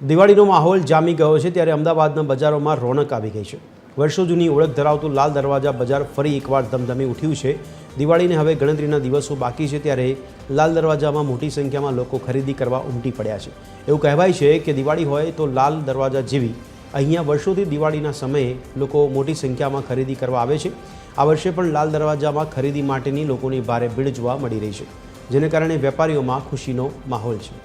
દિવાળીનો માહોલ જામી ગયો છે ત્યારે અમદાવાદના બજારોમાં રોનક આવી ગઈ છે. વર્ષો જૂની ઓળખ ધરાવતું લાલ દરવાજા બજાર ફરી એકવાર ધમધમી ઉઠ્યું છે. દિવાળીને હવે ગણતરીના દિવસો બાકી છે ત્યારે લાલ દરવાજામાં મોટી સંખ્યામાં લોકો ખરીદી કરવા ઉમટી પડ્યા છે. એવું કહેવાય છે કે દિવાળી હોય તો લાલ દરવાજા જેવી અહીંયા વર્ષોથી દિવાળીના સમયે લોકો મોટી સંખ્યામાં ખરીદી કરવા આવે છે. આ વર્ષે પણ લાલ દરવાજામાં ખરીદી માટેની લોકોની ભારે ભીડ જોવા મળી રહી છે, જેને કારણે વેપારીઓમાં ખુશીનો માહોલ છે.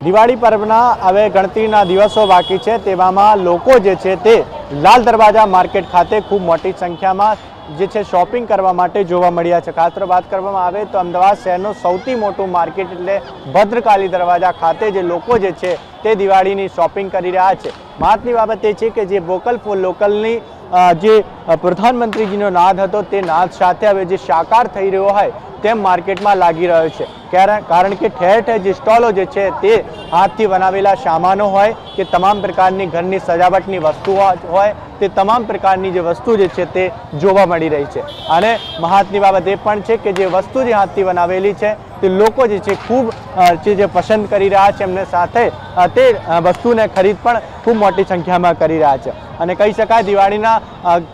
દિવાળી પર્વના હવે ગણતરીના દિવસો બાકી છે. તેવામાં લોકો જે છે તે લાલ દરવાજા માર્કેટ ખાતે ખૂબ મોટી સંખ્યામાં જે છે શોપિંગ કરવા માટે જોવા મળ્યા છે. ખાસ વાત કરવામાં આવે તો અમદાવાદ શહેરનું સૌથી મોટું માર્કેટ એટલે ભદ્રકાલી દરવાજા ખાતે જે લોકો જે છે તે દિવાળીની શોપિંગ કરી રહ્યા છે. મહત્વની બાબત એ છે કે જે વોકલ ફોર લોકલની જે પ્રધાનમંત્રીજીનો નાદ હતો તે નાદ સાથે હવે જે સાકાર થઈ રહ્યો હોય તેમ માર્કેટમાં લાગી રહ્યો છે. કારણ કે ઠેર ઠેર જે સ્ટોલો જે છે તે હાથથી બનાવેલા સામાનો હોય, કે તમામ પ્રકારની ઘરની સજાવટની વસ્તુઓ હોય, તે તમામ પ્રકારની જે વસ્તુ જે છે તે જોવા મળી રહી છે. અને મહત્વની બાબત એ પણ છે કે જે વસ્તુ જે હાથથી બનાવેલી છે, તે લોકો જે છે ખૂબ જે જે પસંદ કરી રહ્યા છે, એમને સાથે તે વસ્તુને ખરીદ પણ ખૂબ મોટી સંખ્યામાં કરી રહ્યા છે. અને કહી શકાય દિવાળીના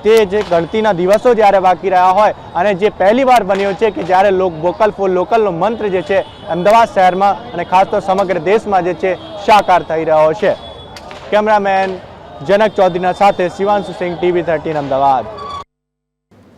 તે જે ગણતીના દિવસો જ્યારે બાકી રહ્યા હોય, અને જે પહેલી વાર બન્યો છે કે જ્યારે લોક, વોકલ ફોર લોકલનો મંત્ર છે. અમદાવાદ શહેરમાં અને ખાસ તો સમગ્ર દેશમાં જે છે સાકાર થઈ રહ્યો છે. કેમેરામેન જનક ચૌધરીના સાથે શિવાંશુ સિંહ, ટીવી થર્ટીન, અમદાવાદ.